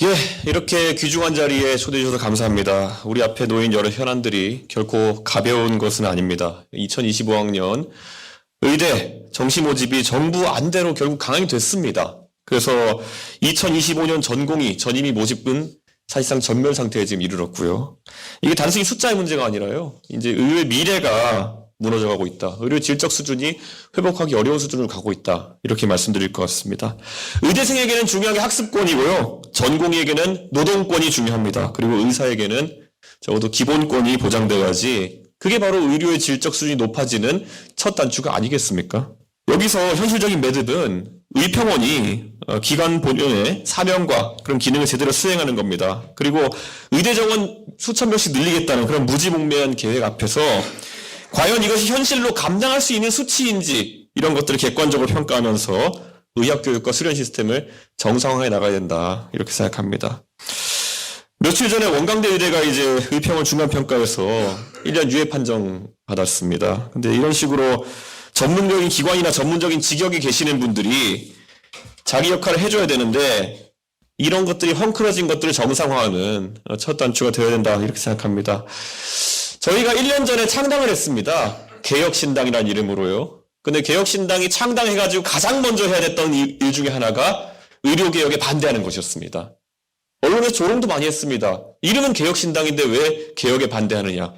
예, 이렇게 귀중한 자리에 초대해 주셔서 감사합니다. 우리 앞에 놓인 여러 현안들이 결코 가벼운 것은 아닙니다. 2025학년 의대 정시 모집이 정부 안대로 결국 강행이 됐습니다. 그래서 2025년 전공이 전임이 모집은 사실상 전멸 상태에 지금 이르렀고요. 이게 단순히 숫자의 문제가 아니라요. 이제 의료의 미래가 무너져 가고 있다. 의료 질적 수준이 회복하기 어려운 수준으로 가고 있다. 이렇게 말씀드릴 것 같습니다. 의대생에게는 중요한 게 학습권이고요. 전공의에게는 노동권이 중요합니다. 그리고 의사에게는 적어도 기본권이 보장되어야지 그게 바로 의료의 질적 수준이 높아지는 첫 단추가 아니겠습니까? 여기서 현실적인 매듭은 의평원이 어, 기관 본연의 사명과 그런 기능을 제대로 수행하는 겁니다. 그리고 의대 정원 수천 명씩 늘리겠다는 그런 무지몽매한 계획 앞에서 과연 이것이 현실로 감당할 수 있는 수치인지 이런 것들을 객관적으로 평가하면서 의학교육과 수련 시스템을 정상화해 나가야 된다 이렇게 생각합니다. 며칠 전에 원광대 의대가 이제 의평원 중간평가에서 1년 유예 판정 받았습니다. 근데 이런 식으로 전문적인 기관이나 전문적인 직역에 계시는 분들이 자기 역할을 해줘야 되는데 이런 것들이 헝클어진 것들을 정상화하는 첫 단추가 되어야 된다 이렇게 생각합니다. 저희가 1년 전에 창당을 했습니다. 개혁신당이라는 이름으로요. 근데 개혁신당이 창당해가지고 가장 먼저 해야 됐던 일, 일 중에 하나가 의료개혁에 반대하는 것이었습니다. 언론에서 조롱도 많이 했습니다. 이름은 개혁신당인데 왜 개혁에 반대하느냐.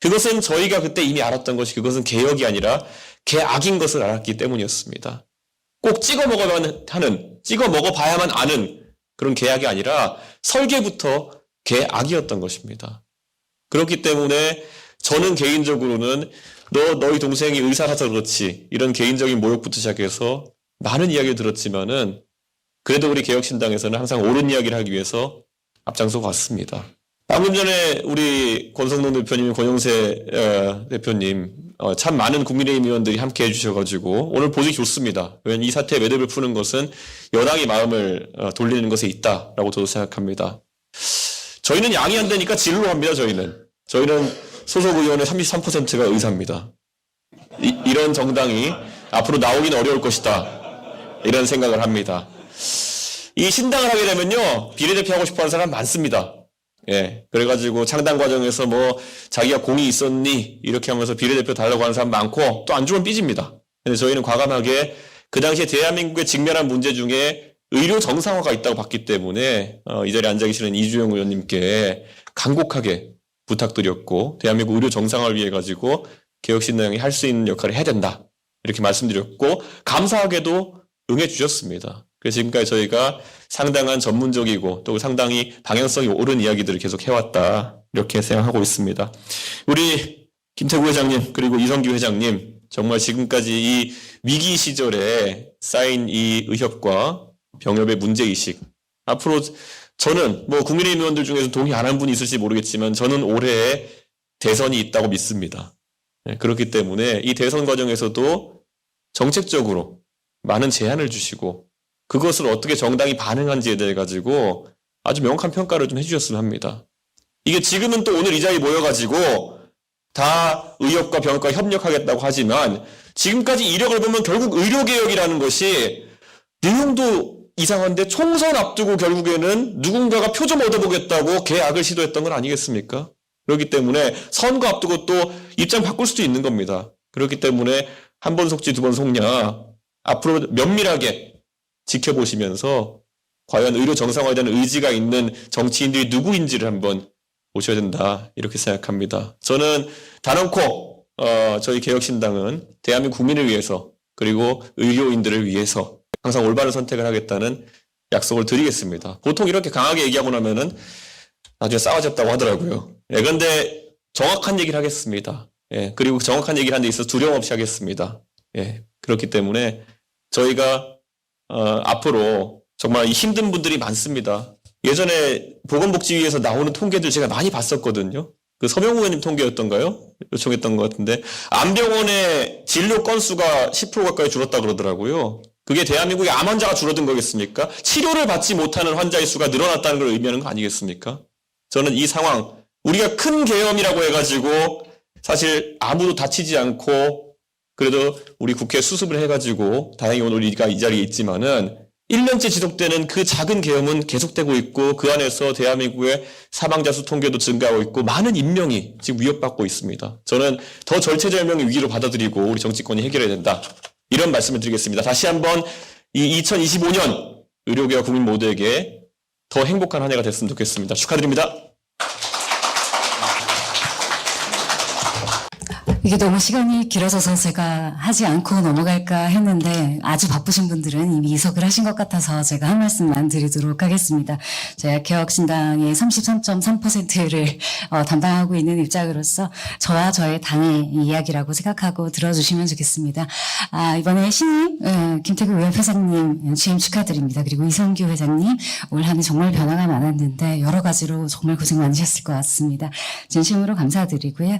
그것은 저희가 그때 이미 알았던 것이 그것은 개혁이 아니라 개악인 것을 알았기 때문이었습니다. 꼭 찍어 먹어야만 하는, 찍어 먹어봐야만 아는 그런 계약이 아니라 설계부터 개악이었던 것입니다. 그렇기 때문에 저는 개인적으로는 너 너희 동생이 의사라서 그렇지 이런 개인적인 모욕부터 시작해서 많은 이야기를 들었지만은 그래도 우리 개혁신당에서는 항상 옳은 이야기를 하기 위해서 앞장서 왔습니다. 방금 전에 우리 권성동 대표님, 권영세 어, 대표님 어, 참 많은 국민의힘 의원들이 함께 해주셔가지고 오늘 보기 좋습니다. 왜냐면 이 사태의 매듭을 푸는 것은 여당이 마음을 어, 돌리는 것에 있다라고 저도 생각합니다. 저희는 양이 안 되니까 진로 합니다. 저희는 저희는 소속 의원의 33%가 의사입니다. 이, 런 정당이 앞으로 나오긴 어려울 것이다. 이런 생각을 합니다. 이 신당을 하게 되면요 비례대표 하고 싶어 하는 사람 많습니다. 예, 그래가지고 창당 과정에서 뭐 자기가 공이 있었니 이렇게 하면서 비례대표 달라고 하는 사람 많고 또 안 주면 삐집니다. 근데 저희는 과감하게 그 당시에 대한민국에 직면한 문제 중에 의료 정상화가 있다고 봤기 때문에 어, 이 자리에 앉아 계시는 이주영 의원님께 간곡하게 부탁드렸고 대한민국 의료 정상화를 위해 가지고 개혁신당이 할 수 있는 역할을 해야 된다 이렇게 말씀드렸고 감사하게도 응해 주셨습니다. 그래서 지금까지 저희가 상당한 전문적이고 또 상당히 방향성이 옳은 이야기들을 계속 해왔다 이렇게 생각하고 있습니다. 우리 김태구 회장님 그리고 이성규 회장님 정말 지금까지 이 위기 시절에 쌓인 이 의협과 병협의 문제의식 앞으로 저는 뭐 국민의힘 의원들 중에서 동의 안 한 분이 있을지 모르겠지만 저는 올해 대선이 있다고 믿습니다. 네, 그렇기 때문에 이 대선 과정에서도 정책적으로 많은 제안을 주시고 그것을 어떻게 정당이 반응한지에 대해 가지고 아주 명확한 평가를 좀 해주셨으면 합니다. 이게 지금은 또 오늘 이 자리에 모여가지고 다 의협과 병역과 협력하겠다고 하지만 지금까지 이력을 보면 결국 의료개혁이라는 것이 내용도 이상한데 총선 앞두고 결국에는 누군가가 표 좀 얻어보겠다고 계약을 시도했던 건 아니겠습니까? 그렇기 때문에 선거 앞두고 또 입장 바꿀 수도 있는 겁니다. 그렇기 때문에 한 번 속지 두 번 속냐 앞으로 면밀하게 지켜보시면서 과연 의료 정상화에 대한 의지가 있는 정치인들이 누구인지를 한번 보셔야 된다 이렇게 생각합니다. 저는 단언코 어, 저희 개혁신당은 대한민국 국민을 위해서 그리고 의료인들을 위해서 항상 올바른 선택을 하겠다는 약속을 드리겠습니다. 보통 이렇게 강하게 얘기하고 나면은 나중에 싸워졌다고 하더라고요. 예, 그런데 정확한 얘기를 하겠습니다. 예, 그리고 정확한 얘기를 하는 데 있어서 두려움 없이 하겠습니다. 예, 그렇기 때문에 저희가 어, 앞으로 정말 이 힘든 분들이 많습니다. 예전에 보건복지위에서 나오는 통계들 제가 많이 봤었거든요. 그 서명우 의원님 통계였던가요? 요청했던 것 같은데 암병원의 진료 건수가 10% 가까이 줄었다 그러더라고요. 그게 대한민국의 암 환자가 줄어든 거겠습니까? 치료를 받지 못하는 환자의 수가 늘어났다는 걸 의미하는 거 아니겠습니까? 저는 이 상황 우리가 큰 계엄이라고 해가지고 사실 아무도 다치지 않고 그래도 우리 국회 수습을 해가지고 다행히 오늘 우리가 이 자리에 있지만은 1년째 지속되는 그 작은 계엄은 계속되고 있고 그 안에서 대한민국의 사망자 수 통계도 증가하고 있고 많은 인명이 지금 위협받고 있습니다. 저는 더 절체절명의 위기로 받아들이고 우리 정치권이 해결해야 된다. 이런 말씀을 드리겠습니다. 다시 한번 이 2025년 의료계와 국민 모두에게 더 행복한 한 해가 됐으면 좋겠습니다. 축하드립니다. 이게 너무 시간이 길어져서 제가 하지 않고 넘어갈까 했는데 아주 바쁘신 분들은 이미 이석을 하신 것 같아서 제가 한 말씀만 드리도록 하겠습니다. 제가 개혁신당의 33.3%를 어, 담당하고 있는 입장으로서 저와 저의 당의 이야기라고 생각하고 들어주시면 좋겠습니다. 아, 이번에 신임 어, 김태규 의원회장님 취임 축하드립니다. 그리고 이성규 회장님 올 한해 정말 변화가 많았는데 여러 가지로 정말 고생 많으셨을 것 같습니다. 진심으로 감사드리고요.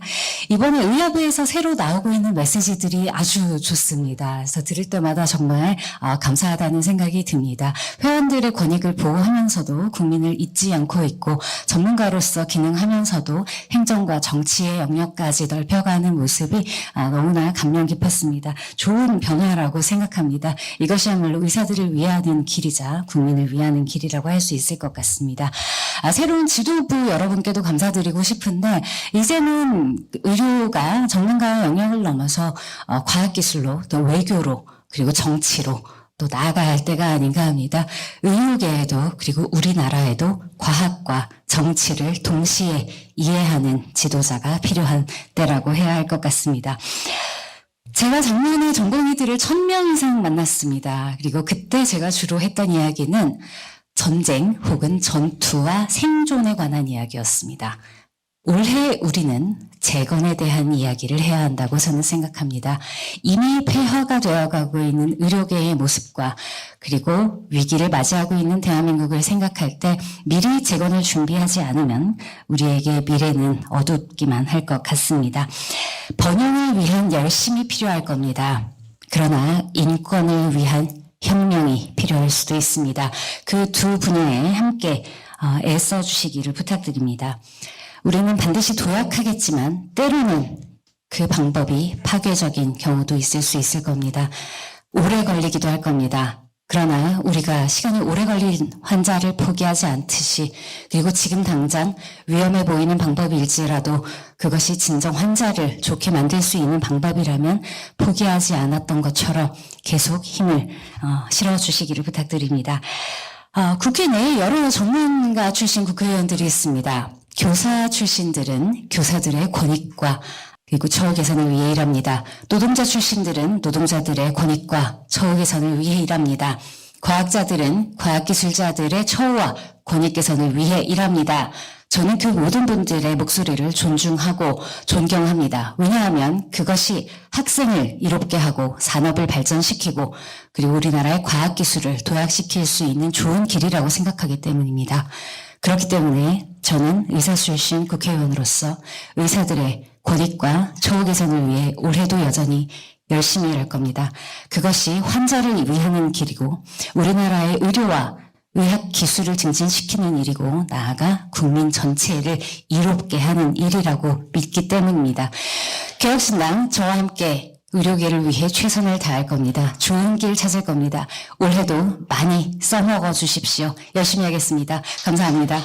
이번에 의협 에서 새로 나오고 있는 메시지들이 아주 좋습니다. 그래서 들을 때마다 정말 아, 감사하다는 생각이 듭니다. 회원들의 권익을 보호하면서도 국민을 잊지 않고 있고 전문가로서 기능하면서도 행정과 정치의 영역까지 넓혀가는 모습이 아, 너무나 감명 깊었습니다. 좋은 변화라고 생각합니다. 이것이야말로 의사들을 위하는 길이자 국민을 위하는 길이라고 할 수 있을 것 같습니다. 아, 새로운 지도부 여러분께도 감사드리고 싶은데 이제는 의료가 전문가의 영역을 넘어서 어, 과학기술로 또 외교로 그리고 정치로 또 나아가야 할 때가 아닌가 합니다. 의료계에도 그리고 우리나라에도 과학과 정치를 동시에 이해하는 지도자가 필요한 때라고 해야 할 것 같습니다. 제가 작년에 전공의들을 천 명 이상 만났습니다. 그리고 그때 제가 주로 했던 이야기는 전쟁 혹은 전투와 생존에 관한 이야기였습니다. 올해 우리는 재건에 대한 이야기를 해야 한다고 저는 생각합니다. 이미 폐허가 되어가고 있는 의료계의 모습과 그리고 위기를 맞이하고 있는 대한민국을 생각할 때 미리 재건을 준비하지 않으면 우리에게 미래는 어둡기만 할 것 같습니다. 번영을 위한 열심이 필요할 겁니다. 그러나 인권을 위한 혁명이 필요할 수도 있습니다. 그 두 분야에 함께 어, 애써 주시기를 부탁드립니다. 우리는 반드시 도약하겠지만 때로는 그 방법이 파괴적인 경우도 있을 수 있을 겁니다. 오래 걸리기도 할 겁니다. 그러나 우리가 시간이 오래 걸린 환자를 포기하지 않듯이 그리고 지금 당장 위험해 보이는 방법일지라도 그것이 진정 환자를 좋게 만들 수 있는 방법이라면 포기하지 않았던 것처럼 계속 힘을 어, 실어주시기를 부탁드립니다. 어, 국회 내에 여러 전문가 출신 국회의원들이 있습니다. 교사 출신들은 교사들의 권익과 그리고 처우 개선을 위해 일합니다. 노동자 출신들은 노동자들의 권익과 처우 개선을 위해 일합니다. 과학자들은 과학기술자들의 처우와 권익 개선을 위해 일합니다. 저는 그 모든 분들의 목소리를 존중하고 존경합니다. 왜냐하면 그것이 학생을 이롭게 하고 산업을 발전시키고 그리고 우리나라의 과학기술을 도약시킬 수 있는 좋은 길이라고 생각하기 때문입니다. 그렇기 때문에 저는 의사 출신 국회의원으로서 의사들의 권익과 처우 개선을 위해 올해도 여전히 열심히 일할 겁니다. 그것이 환자를 위하는 길이고 우리나라의 의료와 의학 기술을 증진시키는 일이고 나아가 국민 전체를 이롭게 하는 일이라고 믿기 때문입니다. 개혁신당 저와 함께 의료계를 위해 최선을 다할 겁니다. 좋은 길 찾을 겁니다. 올해도 많이 써먹어 주십시오. 열심히 하겠습니다. 감사합니다.